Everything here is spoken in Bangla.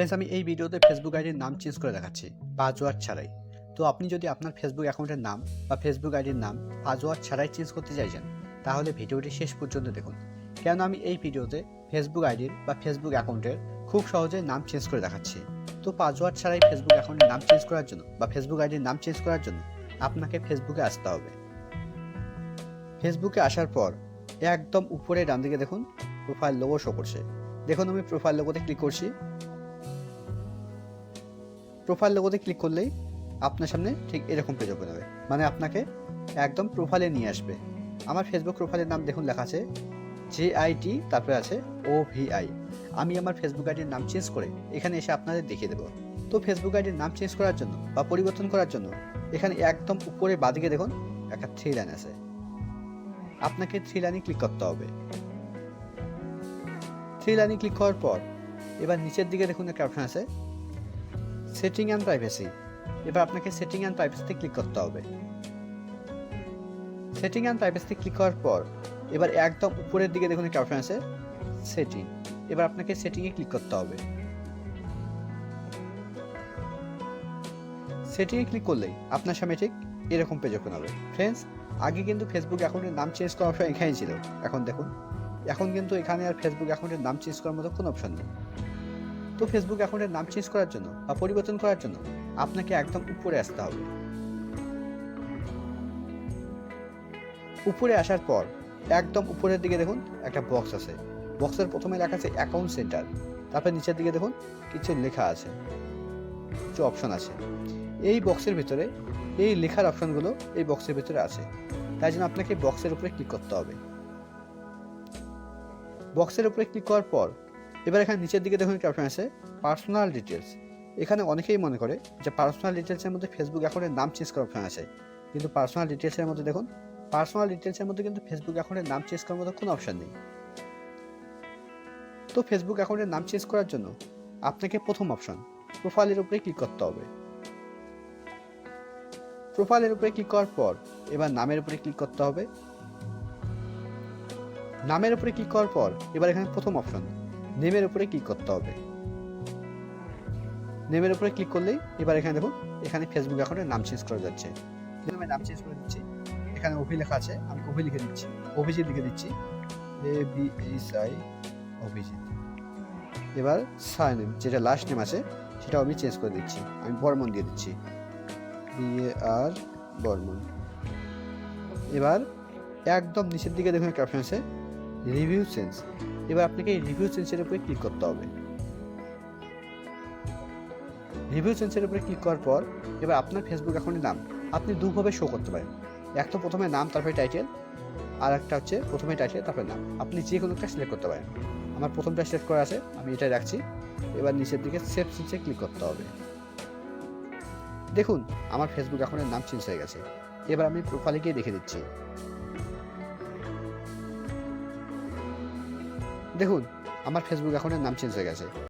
ফ্রেন্ডস আমি এই ভিডিওতে ফেসবুক আইডির নাম চেঞ্জ করে দেখাচ্ছি, পাসওয়ার্ড ছাড়াই। তো আপনি যদি আপনার ফেসবুক অ্যাকাউন্টের নাম বা ফেসবুক আইডির নাম পাসওয়ার্ড ছাড়াই চেঞ্জ করতে চাইছেন, তাহলে ভিডিওটি শেষ পর্যন্ত দেখুন। কেন আমি এই ভিডিওতে ফেসবুক আইডির বা ফেসবুক অ্যাকাউন্টের খুব সহজে নাম চেঞ্জ করে দেখাচ্ছি। তো পাসওয়ার্ড ছাড়াই ফেসবুক অ্যাকাউন্টের নাম চেঞ্জ করার জন্য বা ফেসবুক আইডির নাম চেঞ্জ করার জন্য আপনাকে ফেসবুকে আসতে হবে। ফেসবুকে আসার পর একদম উপরে ডান দিকে দেখুন প্রোফাইল লোগো শো করছে। দেখুন আমি প্রোফাইল লোগোতে ক্লিক করছি। প্রোফাইল লোগোতে ক্লিক করলেই আপনার সামনে ঠিক এরকম পেজ ওপেন হবে। মানে আপনাকে একদম প্রোফাইলে নিয়ে আসবে। আমার ফেসবুক প্রোফাইলের নাম দেখুন লেখা আছে জে আইটি তারপরে আছে ও আই আমি আমার ফেসবুক আইডির নাম চেঞ্জ করে এখানে এসে আপনাদের দেখিয়ে দেবো। তো ফেসবুক আইডির নাম চেঞ্জ করার জন্য বা পরিবর্তন করার জন্য এখানে একদম উপরে বাদিকে দেখুন একটা থ্রি লাইন আছে। আপনাকে থ্রি লাইনে ক্লিক করতে হবে। থ্রি লাইনে ক্লিক করার পর এবার নিচের দিকে দেখুন একটা অপশন আছে সেটিং অ্যান্ড প্রাইভেসি এবার আপনাকে সেটিং অ্যান্ড প্রাইভেসিতে ক্লিক করতে হবে। সেটিং অ্যান্ড প্রাইভেসিতে ক্লিক করার পর, এবার একদম উপরের দিকে দেখুন একটা অপশন আছে সেটিং এবার আপনাকে সেটিংয়ে ক্লিক করতে হবে। সেটিংয়ে ক্লিক করলেই আপনার সামনে ঠিক এরকম পেজ ওপেন হবে। ফ্রেন্ডস আগে কিন্তু ফেসবুক অ্যাকাউন্টের নাম চেঞ্জ করার অপশন এখানেই ছিল। এখন দেখুন, এখন কিন্তু এখানে আর ফেসবুক অ্যাকাউন্টের নাম চেঞ্জ করার মতো কোনো অপশন নেই। তো ফেসবুক অ্যাকাউন্টের নাম চেঞ্জ করার জন্য বা পরিবর্তন করার জন্য আপনাকে একদম উপরে আসতে হবে। উপরে আসার পর একদম উপরের দিকে দেখুন একটা বক্স আছে। বক্সের প্রথমে লেখা আছে অ্যাকাউন্ট সেন্টার তারপর নিচের দিকে দেখুন কিছু লেখা আছে। কিছু অপশন আছে। এই বক্সের ভিতরে এই লেখার অপশনগুলো এই বক্সের ভিতরে আছে। তাই জন্য আপনাকে বক্সের উপরে ক্লিক করতে হবে। বক্সের উপরে ক্লিক করার পর এবার এখানে নিচের দিকে দেখুন একটা অপশন আছে পার্সোনাল ডিটেলস এখানে অনেকেই মনে করে যে পার্সোনাল ডিটেলসের মধ্যে ফেসবুক অ্যাকাউন্টের নাম চেঞ্জ করার অপশন আছে। কিন্তু পার্সোনাল ডিটেলসের মধ্যে দেখুন পার্সোনাল ডিটেলসের মধ্যে কিন্তু ফেসবুক অ্যাকাউন্টের নাম চেঞ্জ করার মতো কোনো অপশন নেই। তো ফেসবুক অ্যাকাউন্টের নাম চেঞ্জ করার জন্য আপনাকে প্রথম অপশন প্রোফাইলের উপরে ক্লিক করতে হবে। প্রোফাইলের উপরে ক্লিক করার পর এবার নামের উপরে ক্লিক করতে হবে। নামের উপরে ক্লিক করার পর এবার এখানে প্রথম অপশন নেমের উপরে ক্লিক করতে হবে। নেমের উপরে ক্লিক করলেই এবার এখানে দেখুন, এখানে ফেসবুক অ্যাকাউন্টের নাম চেঞ্জ করা যাচ্ছে। আমি নাম চেঞ্জ করে দিচ্ছি। এখানে অভি লেখা আছে, আমি অভি লিখে দিচ্ছি। অভিজিৎ লিখে দিচ্ছি। A B H I Abhijit. এবার সার নেম যেটা লাস্ট নেম আছে সেটা আমি চেঞ্জ করে দিচ্ছি। আমি বর্মন দিয়ে দিচ্ছি। B A R Barman. এবার একদম নিচের দিকে দেখুন একটা অপশন আছে রিভিউ সেন্স এবার আপনাকে রিভিউ সেন্সের উপরে ক্লিক করতে হবে। রিভিউ সেন্সের উপরে ক্লিক করার পর এবার আপনার ফেসবুক অ্যাকাউন্টের নাম আপনি দুভাবে শো করতে পারেন। এক তো প্রথমে নাম, তারপরে টাইটেল আর একটা হচ্ছে প্রথমে টাইটেল তারপরে নাম। আপনি যে কোনো একটা সিলেক্ট করতে পারেন। আমার প্রথমটা সিলেক্ট করা আছে, আমি এটাই রাখছি। এবার নিচের দিকে সেভ সেন্সে ক্লিক করতে হবে। দেখুন, আমার ফেসবুক অ্যাকাউন্টের নাম চেঞ্জ হয়ে গেছে। এবার আমি প্রোফাইলে গিয়ে দেখে দিচ্ছি। দেখুন আমার ফেসবুক এখন নাম চেঞ্জ হয়ে গেছে।